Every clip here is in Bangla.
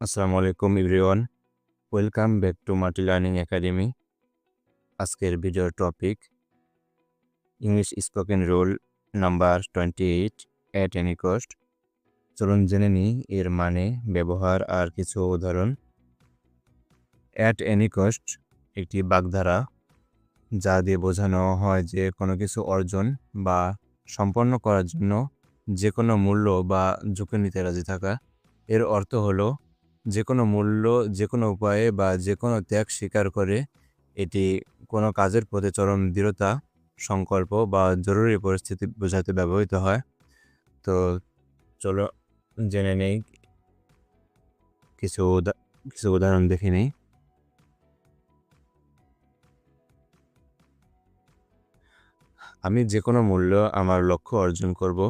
আসসালামু আলাইকুম everyone welcome back to multi learning academy আজকের ভিডিওর topic English spoken roll number twenty eight at any cost চলুন জেনে নিই এর মানে ব্যবহার আর কিছু উদাহরণ। অ্যাট এনি কস্ট একটি বাগধারা, যা দিয়ে বোঝানো হয় যে কোনো কিছু অর্জন বা সম্পন্ন করার জন্য যে কোনো মূল্য বা ঝুঁকি নিতে রাজি থাকা। এর অর্থ হলো যে কোনো মূল্য যে কোনো উপায়ে বা যে কোনো ত্যাগ স্বীকার করে এটি কোনো কাজের প্রতি চরম দৃঢ়তা, সংকল্প বা জরুরি পরিস্থিতি বোঝাতে ব্যবহৃত হয়। তো চলো জেনে নেই। কিছু কিছু উদাহরণ দেখে নেই। আমি যে কোনো মূল্য আমার লক্ষ্য অর্জন করব।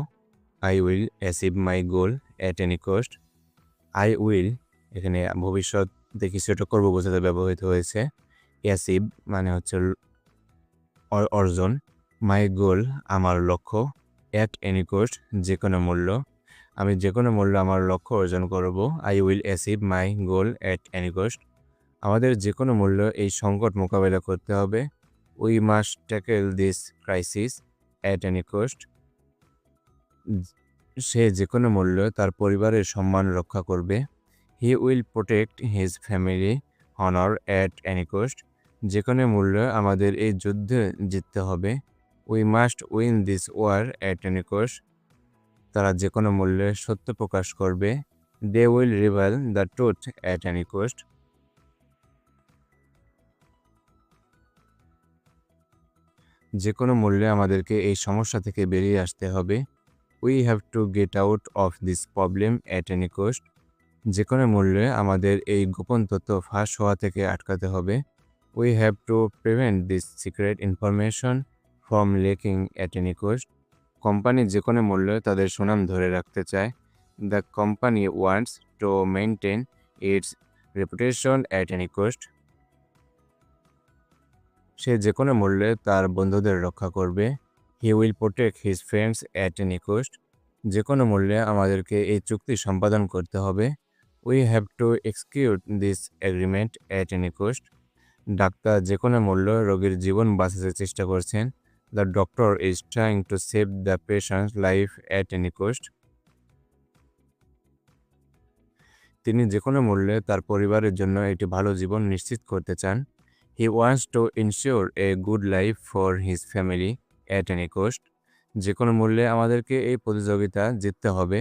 I will achieve my goal at any cost I will এখানে ভবিষ্যতে কিছু একটা করব বোঝাতে ব্যবহৃত হয়েছে। অ্যাসিভ মানে হচ্ছে অর্জন। মাই গোল, আমার লক্ষ্য। অ্যাট এনি কোস্ট যে কোনো মূল্য। আমি যে কোনো মূল্য আমার লক্ষ্য অর্জন করব। I will achieve my goal at any cost আমাদের যে কোনো মূল্য এই সংকট মোকাবেলা করতে হবে। We must tackle this crisis at any cost সে যে কোনো মূল্য তার পরিবারের সম্মান রক্ষা করবে। He will protect his family honour at any cost যে কোনো মূল্যে আমাদের এই যুদ্ধে জিততে হবে। We must win this war at any cost তারা যে কোনো মূল্যে সত্য প্রকাশ করবে। They will reveal the truth at any cost যে কোনো মূল্যে আমাদেরকে এই সমস্যা থেকে বেরিয়ে আসতে হবে। We have to get out of this problem at any cost যে কোনো মূল্যে আমাদের এই গোপন তথ্য ফাঁস হওয়া থেকে আটকাতে হবে। We have to prevent this secret information from leaking at any cost company যে কোনো মূল্যে তাদের সুনাম ধরে রাখতে চায়। The company wants to maintain its reputation at any cost সে যে কোনো মূল্যে তার বন্ধুদের রক্ষা করবে। He will protect his friends at any cost যে কোনো মূল্যে আমাদেরকে এই চুক্তি সম্পাদন করতে হবে। We have to execute this agreement at any cost doctor যে কোনো মূল্য রোগীর জীবন বাঁচাতে চেষ্টা করছেন the doctor is trying to save the patient life at any cost তিনি যে কোনো মূল্যে তার পরিবারের জন্য একটি ভালো জীবন নিশ্চিত করতে চান। He wants to ensure a good life for his family at any cost যে কোনো মূল্যে আমাদেরকে এই প্রতিযোগিতা জিততে হবে।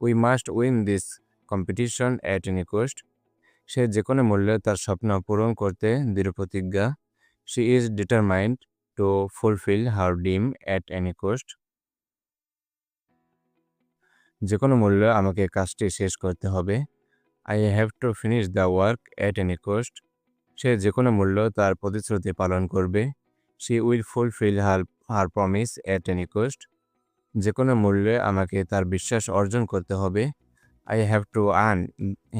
We must win this competition at any cost সে যে কোনো মূল্যে তার স্বপ্ন পূরণ করতে দৃঢ় প্রতিজ্ঞা। She is determined to fulfil her dream at any coast যে কোনো মূল্যে আমাকে কাজটি শেষ করতে হবে। I have to finish the work at any cost সে যে কোনো মূল্য তার প্রতিশ্রুতি পালন করবে। She will fulfil her her promise at any cost যে কোনো মূল্যে আমাকে তার বিশ্বাস অর্জন করতে হবে। I have to earn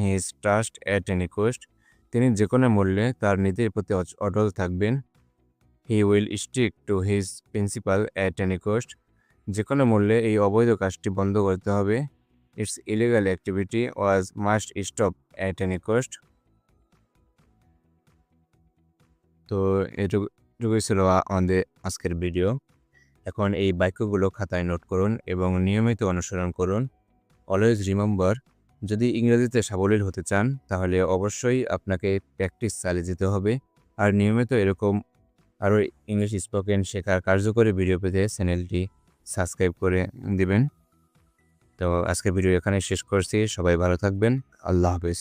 his trust at any cost তিনি যে কোনো মূল্যে তার নীতির প্রতি অটল থাকবেন। He will stick to his principle at any cost যে কোনো মূল্যে এই অবৈধ কাজটি বন্ধ করতে হবে। Its illegal activity was must stop at any cost তো এটুকু, এটুকুই ছিল আমাদের আজকের ভিডিও এখন এই বাক্যগুলো খাতায় নোট করুন এবং নিয়মিত অনুসরণ করুন। অলওয়েজ রিমেম্বার যদি ইংরেজিতে সাবলীল হতে চান, তাহলে অবশ্যই আপনাকে প্র্যাকটিস চালিয়ে যেতে হবে। আর নিয়মিত এরকম আরও ইংলিশ স্পোকেন শেখার কার্যকরী ভিডিও পেতে চ্যানেলটি সাবস্ক্রাইব করে দিবেন। তো আজকের ভিডিও এখানে শেষ করছি। সবাই ভালো থাকবেন। আল্লাহ হাফেজ।